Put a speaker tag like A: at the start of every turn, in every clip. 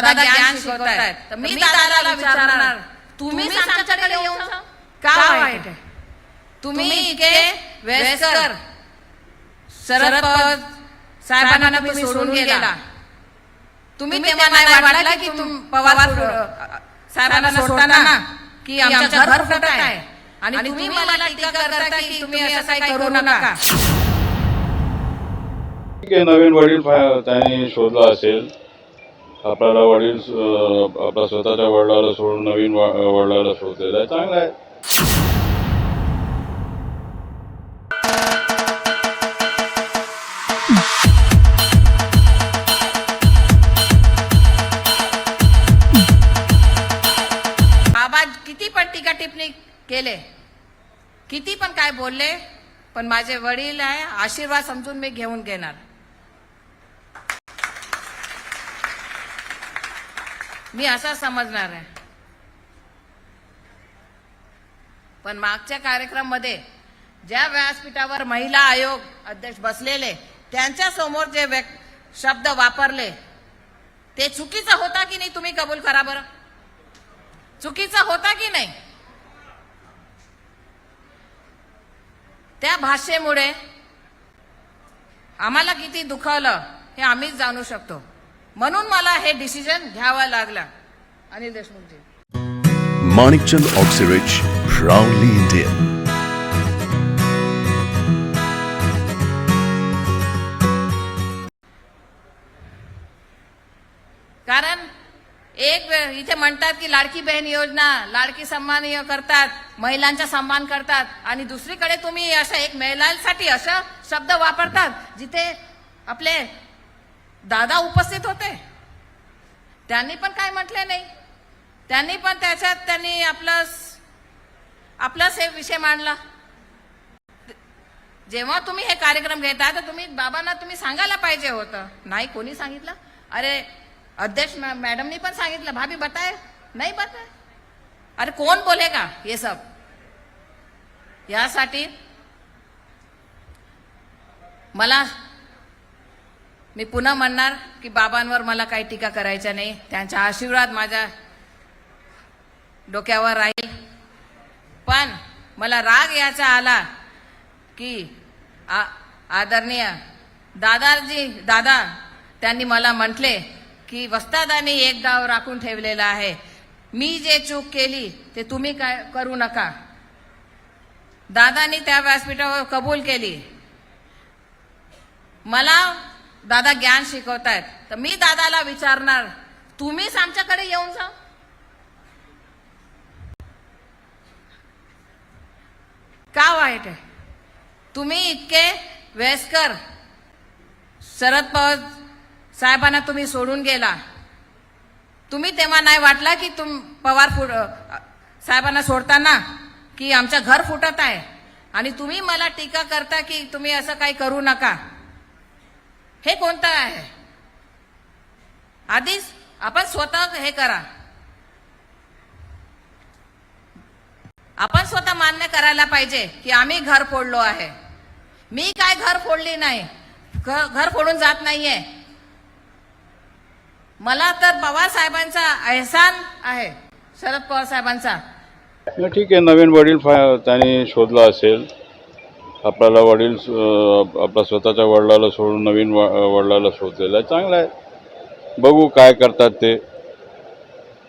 A: दादा ज्ञान शिकवतायत. तर मी दादाला विचारणार. तुम्ही आमच्याकडे येऊन? का वाईट आहे? तुम्ही इतके वयस्कर शरद पवार साहेबांना तुम्ही सोडून गेला. तुम्ही तेव्हा नाही वाटला की तुम पवार साहेबांना सोडताना की आमचं घर फुटत आहे. आणि तुम्ही मला टीका करता की तुम्ही असं काही करू नका.
B: नवीन वडील त्यांनी शोधला असेल. आपल्याला वडील आपल्या स्वतःच्या वडिलाला सोडून नवीन वडिलाला शोधलेला आहे. चांगला आहे.
A: किती पण टीका टिप्पणी केले. किती पण काय बोलले पण माझे वडील आहे आशीर्वाद समजून मी घेऊन घेणार. मी असा समजणार आहे. पण मागच्या कार्यक्रममध्ये ज्या व्यासपीठावर महिला आयोग अध्यक्ष बसलेले त्यांच्यासमोर जे शब्द वापरले ते चुकीचा होता की नाही तुम्ही कबूल करा बरं? चुकीचा होता की नाही? त्या भाषेमुळे आम्हाला किती दुखावलं हे आम्हीच जाणू शकतो. म्हणून मला हे डिसिजन घ्यावं लागलं Anil देशमुखजी
C: Manikchand Oxyrich, proudly Indian.
A: कारण एक वेळ इथे म्हणतात की लाडकी बहीण योजना लाडकी सन्मान करतात महिलांचा सन्मान करतात आणि दुसरीकडे तुम्ही असं एक महिलांसाठी असं शब्द वापरतात जिथे आपले दादा उपस्थित होते. त्यांनी पण काय म्हटले नाही. त्यांनी पण त्याच्यात त्यांनी आपलं आपलाच हे विषय मांडला. जेव्हा तुम्ही हे कार्यक्रम घेता तर तुम्ही बाबांना तुम्ही सांगायला पाहिजे होतं. नाही कोणी सांगितलं? अरे अध्यक्ष मॅ- मॅडमनी पण सांगितलं. भाभी बताय. नाही बताय. अरे कोण बोलेगा ये सब? यासाठी मला मी पुन्हा म्हणणार की बाबांवर मला काही टीका करायच्या नाही. त्यांचा आशीर्वाद माझ्या डोक्यावर राहील. पण मला राग याचा आला की आ- आदरणीय दादाजी दादा त्यांनी मला म्हटले की वस्तादांनी एक डाव राखून ठेवलेला आहे. मी जे चूक केली ते तुम्ही काय करू नका. दादानी त्या व्यासपीठावर कबूल केली. मला दादा ज्ञान शिकवतायत. तर मी दादाला विचारणार तुम्हीच आमच्याकडे येऊन जा. का वाईट आहे? तुम्ही इतके वयस्कर. शरद पवार साहेबांना तुम्ही सोडून गेला. तुम्ही तेव्हा नाही वाटला की तुम पवार फुट साहेबांना सोडताना की आमचं घर फुटत आहे? आणि तुम्ही मला टीका करता की तुम्ही असं काही करू नका. हे कोणतं आहे? आधीच आपण स्वतः हे करा. आपण स्वतः मान्य करायला पाहिजे की आम्ही घर फोडलो आहे. मी काय घर फोडली नाही? घर फोडून जात नाहीये. मला तर पवार साहेबांचा अहसान आहे. शरद पवार साहेबांचा.
B: ठीक आहे नवीन वडील त्यांनी शोधला असेल. आपल्याला वडील आपल्या स्वतःच्या वडिलाला सोडून नवीन व- वडिलाला शोधलेला आहे. चांगला आहे. बघू काय करतात ते.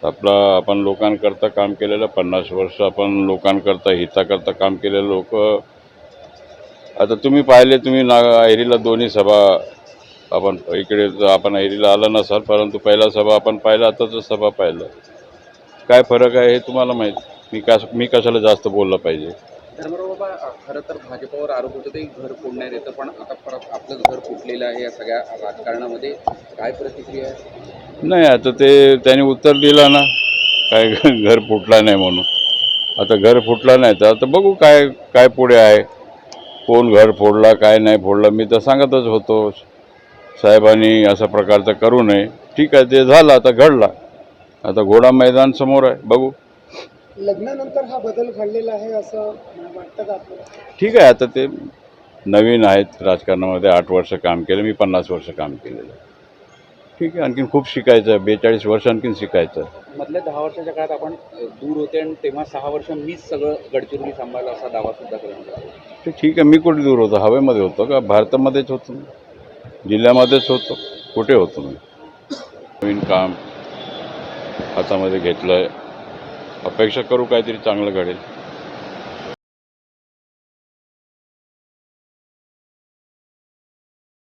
B: आपला आपण लोकांकरता काम केलेलं पन्नास वर्ष आपण लोकांकरता हिताकरता काम केलेलं लोक. आता तुम्ही पाहिले तुम्ही ना ऐरीला दोन्ही सभा आपण इकडे आपण ऐरीला आला नसाल परंतु पहिला सभा आपण पाहिला आताचं सभा पाहिलं. काय फरक आहे हे तुम्हाला माहीत? मी कश मी कशाला जास्त बोललं पाहिजे?
D: धर्मराव बाबा खरं तर भाजपावर आरोप होतो ते घर फोडण्यात येतं पण आता परत आपलंच घर फुटलेलं आहे या सगळ्या राजकारणामध्ये. काय प्रतिक्रिया आहे?
B: नाही आता ते त्यांनी उत्तर दिलं ना काय घर फुटला नाही म्हणून. आता घर फुटला नाही तर आता बघू काय काय पुढे आहे. कोण घर फोडला काय नाही फोडला मी तर सांगतच होतो. साहेबांनी अशा प्रकारचं करू नये. ठीक आहे ते झालं आता घडला. आता घोडा मैदान समोर आहे बघू.
E: लग्नानंतर हा बदल घडलेला आहे असं वाटतं का आपल्याला?
B: ठीक आहे आता ते नवीन आहेत राजकारणामध्ये आठ वर्ष काम केलं मी पन्नास वर्ष काम केलेलं आहे. ठीक आहे आणखीन खूप शिकायचं आहे बेचाळीस वर्ष आणखीन शिकायचं आहे.
D: मधल्या दहा वर्षाच्या काळात आपण दूर होते आणि तेव्हा सहा वर्ष मीच सगळं गडचिरोली सांभाळलं असा दावा सुद्धा करण्यात आला
B: ते ठीक आहे मी कुठे दूर होतो? हवेमध्ये होतो का? भारतामध्येच होतो मी. जिल्ह्यामध्येच होतो. कुठे होतो मी? नवीन काम हातामध्ये घेतलं आहे अपेक्षा करू काहीतरी चांगलं घडेल.